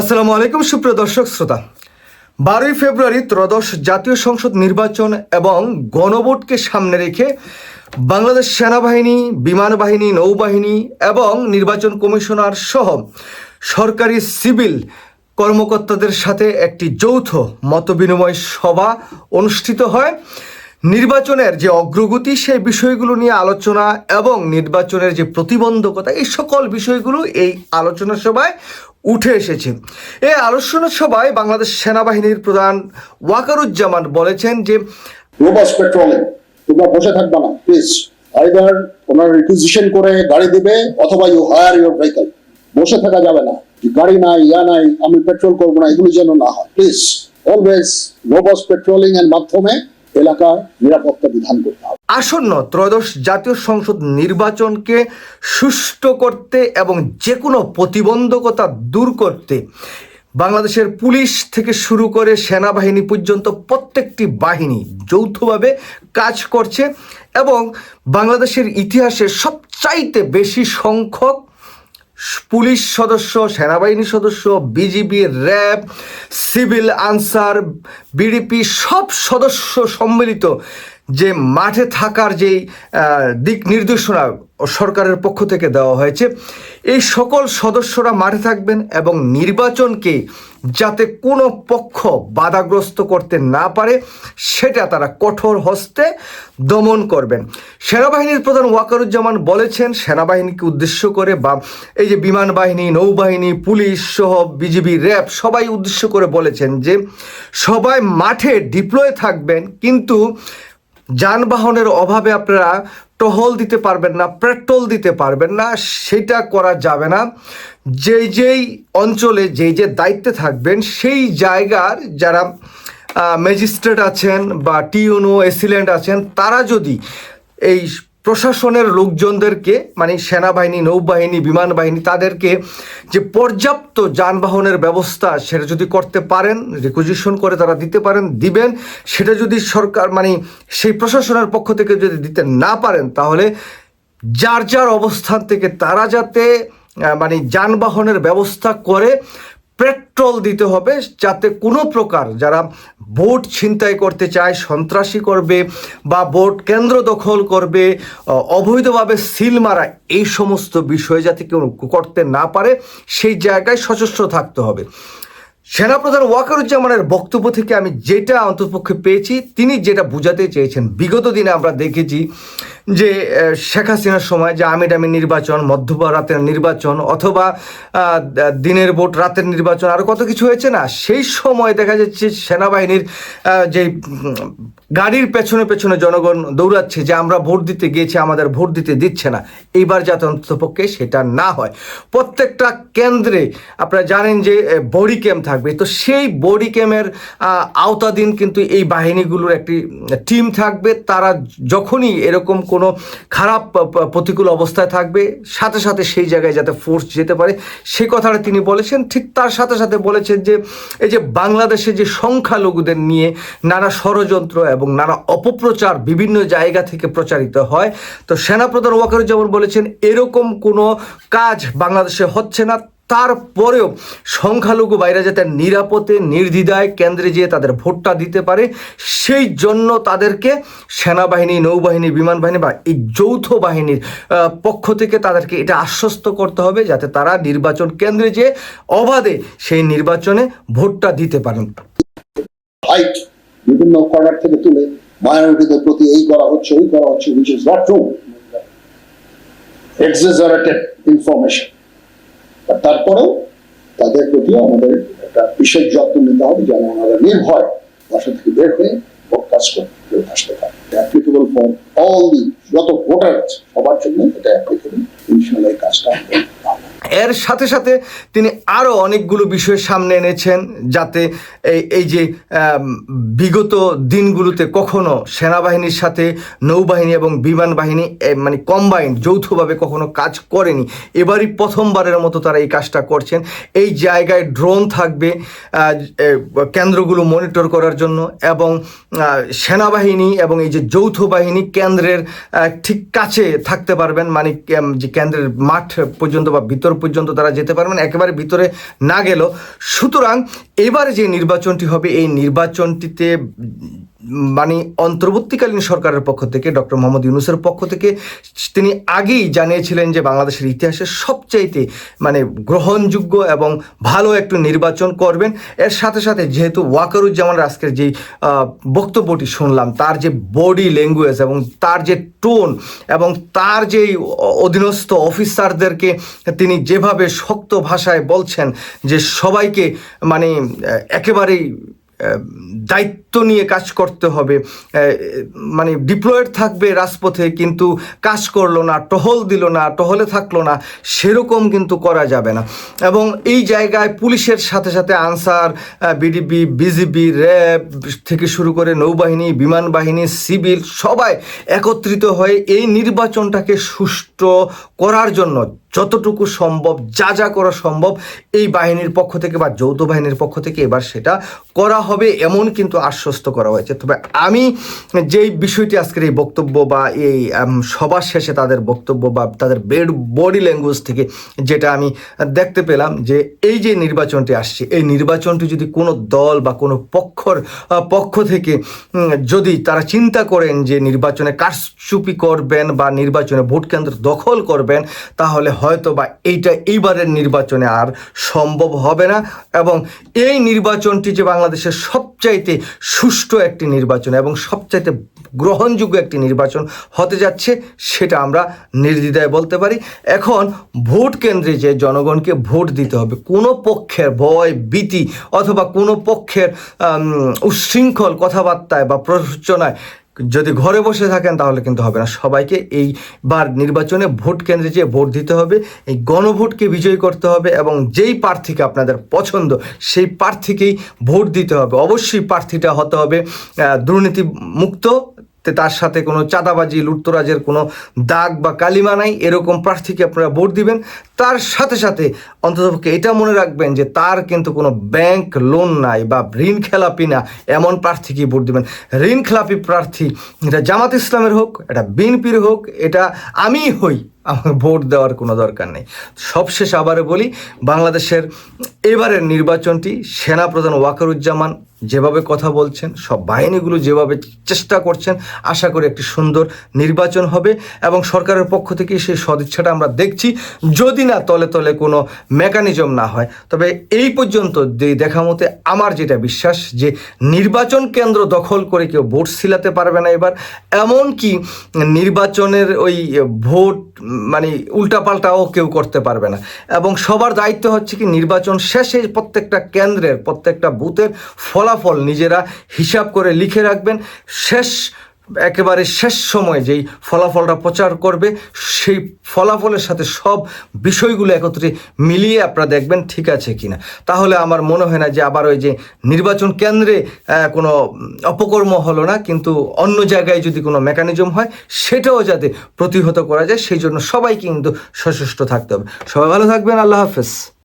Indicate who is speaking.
Speaker 1: আসসালামু আলাইকুম, সুপ্রিয় দর্শক শ্রোতা। বারোই ফেব্রুয়ারি ত্রয়োদশ জাতীয় সংসদ নির্বাচন এবং গণভোটকে সামনে রেখে বাংলাদেশ সেনাবাহিনী, বিমান বাহিনী, নৌবাহিনী এবং নির্বাচন কমিশনার সহ সরকারি সিভিল কর্মকর্তাদের সাথে একটি যৌথ মতবিনিময় সভা অনুষ্ঠিত হয়। নির্বাচনের যে অগ্রগতি, সেই বিষয়গুলো নিয়ে আলোচনা এবং নির্বাচনের যে প্রতিবন্ধকতা, এই সকল বিষয়গুলো এই আলোচনা সভায় উঠে এসেছে। এই আলোচনা সভায় বাংলাদেশ সেনাবাহিনীর প্রধান ওয়াকারুজ্জামান বলেছেন যে
Speaker 2: পেট্রোলিং তোমরা বসে থাকবে না প্লিজ আইদার ওনার রিকুইজিশন করে গাড়ি দিবে অথবা ইউ হায়ার ইউর ভেহিকল বসে থাকা যাবে না গাড়ি নাই, ইয়া নাই, আমি পেট্রোল করব না, এগুলো যেন না হয় প্লিজ অলওয়েজ রোবাস পেট্রোলিং এর মাধ্যমে এলাকার নিরাপত্তা বিধান করতে হবে।
Speaker 1: আসন্ন ত্রয়োদশ জাতীয় সংসদ নির্বাচনকে সুষ্ঠু করতে এবং যে কোনো প্রতিবন্ধকতা দূর করতে বাংলাদেশের পুলিশ থেকে শুরু করে সেনাবাহিনী পর্যন্ত প্রত্যেকটি বাহিনী যৌথভাবে কাজ করছে এবং বাংলাদেশের ইতিহাসে সবচাইতে বেশি সংখ্যক পুলিশ সদস্য, সেনাবাহিনী সদস্য BGB RAB, civil Ansar BDP সব সদস্য সম্মিলিত যে মাঠে থাকার যেই দিক নির্দেশনা সরকারের পক্ষ থেকে দেওয়া হয়েছে। এই সকল সদস্যরা মাঠে থাকবেন এবং নির্বাচনকে যাতে কোনো পক্ষ বাধাগ্রস্ত করতে না পারে, সেটা তারা কঠোর হস্তে দমন করবেন। সেনাবাহিনীর প্রধান ওয়াকারুজ্জামান বলেছেন, সেনাবাহিনীকে উদ্দেশ্য করে বা এই যে বিমান বাহিনী, নৌবাহিনী, পুলিশ সহ বিজিবি, র্যাব সবাই উদ্দেশ্য করে বলেছেন যে সবাই মাঠে ডিপ্লয় থাকবেন, কিন্তু যানবাহনের অভাবে আপনারা টহল দিতে পারবেন না, পেট্রোল দিতে পারবেন না, সেটা করা যাবে না। যেই যেই অঞ্চলে যেই যে দায়িত্বে থাকবেন, সেই জায়গার যারা ম্যাজিস্ট্রেট আছেন বা টিউনো এসিলেন্ট আছেন, তারা যদি এই প্রশাসনের লোকজনদেরকে মানে সেনাবাহিনী, নৌবাহিনী বিমান বাহিনী তাদেরকে যে পর্যাপ্ত যানবাহনের ব্যবস্থা সেটা যদি করতে পারেন রিকুইজিশন করে তারা দিতে পারেন, দিবেন, সেটা যদি সরকার মানে সেই প্রশাসনের পক্ষ থেকে যদি দিতে না পারেন, তাহলে যার যার অবস্থান থেকে তারা যাতে মানে যানবাহনের ব্যবস্থা করে পেট্রোল দিতে হবে যাতে কোনো প্রকার যারা ভোট ছিনতাই করতে চায়, সন্ত্রাসী করবে বা ভোট কেন্দ্র দখল করবে অবৈধভাবে সিল মারা, এই সমস্ত বিষয়ে যাতে কেউ করতে না পারে, সেই জায়গায় সশস্ত্র থাকতে হবে। সেনাপ্রধান ওয়াকারুজ্জামানের বক্তব্য থেকে আমি যেটা অন্ততপক্ষে পেয়েছি, তিনি যেটা বুঝাতে চেয়েছেন, বিগত দিনে আমরা দেখেছি যে শেখ হাসিনার সময় যে আমি আমির নির্বাচন মধ্যবা রাতের নির্বাচন অথবা দিনের ভোট রাতের নির্বাচন আরও কত কিছু হয়েছে না, সেই সময় দেখা যাচ্ছে সেনাবাহিনীর যে গাড়ির পেছনে পেছনে জনগণ দৌড়াচ্ছে যে আমরা ভোট দিতে গিয়েছি, আমাদের ভোট দিতে দিচ্ছে না। এইবার যাতে অন্ততপক্ষে সেটা না হয়। প্রত্যেকটা কেন্দ্রে আপনারা জানেন যে বডি ক্যাম্প থাকবে। তো সেই বডি ক্যাম্পের আওতাধীন কিন্তু এই বাহিনীগুলোর একটি টিম থাকবে। তারা যখনই এরকম কোনো খারাপ প্রতিকূল অবস্থায় থাকবে, সাথে সাথে সেই জায়গায় যাতে ফোর্স যেতে পারে, সেই কথাটা তিনি বলেছেন। ঠিক তার সাথে সাথে বলেছেন যে, এই যে বাংলাদেশে যে সংখ্যালঘুদের নিয়ে নানা ষড়যন্ত্র এবং নানা অপপ্রচার বিভিন্ন জায়গা থেকে প্রচারিত হয়, তো সেনাপ্রধান ওয়াকারুজ্জামান বলেছেন, এরকম কোনো কাজ বাংলাদেশে হচ্ছে না। তারপরেও সংখ্যালঘু বাইরে যাতে নিরাপদে, নির্দ্বিধায় কেন্দ্রে যেয়ে তাদের ভোটটা দিতে পারে, সেই জন্য তাদেরকে সেনাবাহিনী, নৌবাহিনী বিমান বাহিনী বা এই যৌথ বাহিনীর পক্ষ থেকে তাদেরকে এটা আশ্বস্ত করতে হবে যাতে তারা নির্বাচন কেন্দ্রে যেয়ে অবাধে সেই নির্বাচনে ভোটটা দিতে পারেন।
Speaker 2: বিভিন্ন কর্নার থেকে তুলে মাইনরিটিদের প্রতি এই করা হচ্ছে, ওই করা হচ্ছে which is not true exaggerated information তারপরেও তাদের প্রতিও আমাদের একটা বিশেষ যত্ন নিতে হবে যেন ওনারা নির্ভয় বাসা থেকে বের হয়ে ভোট কাজ করে আসতে পারে অ্যাপ্লিকেবল ফর অল দি যত ভোটার সবার জন্য এটা অ্যাপ্লিকেবল ইনশাল্লাহ এই কাজটা আমরা।
Speaker 1: এর সাথে সাথে তিনি আরও অনেকগুলো বিষয় সামনে এনেছেন যাতে এই এই যে বিগত দিনগুলোতে কখনো সেনাবাহিনীর সাথে নৌবাহিনী এবং বিমান বাহিনী মানে কম্বাইন্ড যৌথভাবে কখনো কাজ করেনি। এবারই প্রথমবারের মতো তারা এই কাজটা করছেন। এই জায়গায় ড্রোন থাকবে কেন্দ্রগুলো মনিটর করার জন্য এবং সেনাবাহিনী এবং এই যে যৌথ বাহিনী কেন্দ্রের ঠিক কাছে থাকতে পারবেন মানে যে কেন্দ্রের মাঠ পর্যন্ত বা ভিতর পর্যন্ত তারা যেতে পারবেন, একেবারে ভিতরে না গেল সুতরাং এবারে যে নির্বাচনটি হবে, এই নির্বাচনটিতে মানে অন্তর্বর্তীকালীন সরকারের পক্ষ থেকে, ডক্টর মোহাম্মদ ইউনুসের পক্ষ থেকে, তিনি আগেই জানিয়েছিলেন যে বাংলাদেশের ইতিহাসে সবচাইতে মানে গ্রহণযোগ্য এবং ভালো একটু নির্বাচন করবেন। এর সাথে সাথে যেহেতু ওয়াকারুজ্জামানের আজকের যেই বক্তব্যটি শুনলাম, তার যে বডি ল্যাঙ্গুয়েজ এবং তার যে টোন এবং তার যেই অধীনস্থ অফিসারদেরকে তিনি যেভাবে শক্ত ভাষায় বলছেন যে সবাইকে মানে একেবারেই দায়িত্ব নিয়ে কাজ করতে হবে। মানে ডিপ্লয়েড থাকবে রাজপথে কিন্তু কাজ করল না, টহল দিল না, টহলে থাকল না, সেরকম কিন্তু করা যাবে না। এবং এই জায়গায় পুলিশের সাথে সাথে আনসার বিডিবি বিজিবি র্যাব থেকে শুরু করে নৌবাহিনী, বিমান বাহিনী, সিভিল সবাই একত্রিত হয়ে এই নির্বাচনটাকে সুষ্ঠু করার জন্য যতটুকু সম্ভব, যা যা করা সম্ভব, এই বাহিনীর পক্ষ থেকে বা যৌথ বাহিনীর পক্ষ থেকে এবার সেটা করা হবে এমন কিন্তু আশ্বস্ত করা হয়েছে। তবে আমি যেই বিষয়টি আজকের এই বক্তব্য বা এই সবার শেষে তাদের বক্তব্য বা তাদের বেড বডি ল্যাঙ্গুয়েজ থেকে যেটা আমি দেখতে পেলাম যে এই যে নির্বাচনটি আসছে, এই নির্বাচনটি যদি কোনো দল বা কোনো পক্ষর পক্ষ থেকে যদি তারা চিন্তা করেন যে নির্বাচনে কারচুপি করবেন বা নির্বাচনে ভোট কেন্দ্র দখল করবেন, তাহলে হয়তো বা এইটা এইবারের নির্বাচনে আর সম্ভব হবে না এবং এই নির্বাচনটি যে বাংলাদেশের সবচাইতে সুষ্ঠু একটি নির্বাচন এবং সবচাইতে গ্রহণযোগ্য একটি নির্বাচন হতে যাচ্ছে, সেটা আমরা নির্দ্বিধায় বলতে পারি। এখন ভোট কেন্দ্রে যে জনগণকে ভোট দিতে হবে, কোনো পক্ষের ভয়, ভীতি অথবা কোনো পক্ষের উচ্ছৃঙ্খল কথাবার্তায় বা প্ররোচনায় যদি ঘরে বসে থাকেন তাহলে কিন্তু হবে না। সবাইকে এইবার নির্বাচনে ভোট কেন্দ্রে যেয়ে ভোট দিতে হবে, এই গণভোটকে বিজয়ী করতে হবে এবং যেই প্রার্থীকে আপনাদের পছন্দ সেই প্রার্থীকেই ভোট দিতে হবে। অবশ্যই প্রার্থীটা হতে হবে দুর্নীতি মুক্ত তার সাথে কোনো চাঁদাবাজি, লুটতরাজের কোনো দাগ বা কালিমা নাই। এরকম প্রার্থীকে আপনারা ভোট দিবেন। তার সাথে সাথে অন্ততপক্ষে এটা মনে রাখবেন যে তার কিন্তু কোনো ব্যাংক লোন নাই বা ঋণ খেলাপি না, এমন প্রার্থীকে ভোট দিবেন? ঋণ খেলাপি প্রার্থী, এটা জামাত ইসলামের হোক, এটা বিএনপির হোক, এটা আমিই হই, আমার ভোট দেওয়ার কোনো দরকার নেই। সবশেষ আবারও বলি, বাংলাদেশের এবারের নির্বাচনটি সেনাপ্রধান ওয়াকারুজ্জামান যেভাবে কথা বলছেন, সব বাহিনীগুলো যেভাবে চেষ্টা করছেন, আশা করি একটি সুন্দর নির্বাচন হবে এবং সরকারের পক্ষ থেকে সেই সদিচ্ছাটা আমরা দেখছি। যদি না, তলে তলে কোনো মেকানিজম না হয়। তবে এই পর্যন্ত যে দেখা মতে আমার যেটা বিশ্বাস যে নির্বাচন কেন্দ্র দখল করে কেউ ভোট সিলাতে পারবে না এবার, এমনকি নির্বাচনের ওই ভোট মানে উল্টাপাল্টাও কেউ করতে পারবে না। এবং সবার দায়িত্ব হচ্ছে কি নির্বাচন শেষে প্রত্যেকটা কেন্দ্রের, প্রত্যেকটা বুথের ফলাফল নিজেরা হিসাব করে লিখে রাখবেন। শেষ একেবারে শেষ সময় যেই ফলাফলটা প্রচার করবে, সেই ফলাফলের সাথে সব বিষয়গুলো একত্রে মিলিয়ে আপনারা দেখবেন ঠিক আছে কিনা। তাহলে আমার মনে হয় না যে আবার ওই যে নির্বাচন কেন্দ্রে কোনো অপকর্ম হলো না, কিন্তু অন্য জায়গায় যদি কোনো মেকানিজম হয়, সেটাও যাতে প্রতিহত করা যায়, সেই জন্য সবাই কিন্তু সচেষ্ট থাকতে হবে। সবাই ভালো থাকবেন, আল্লাহ হাফেজ।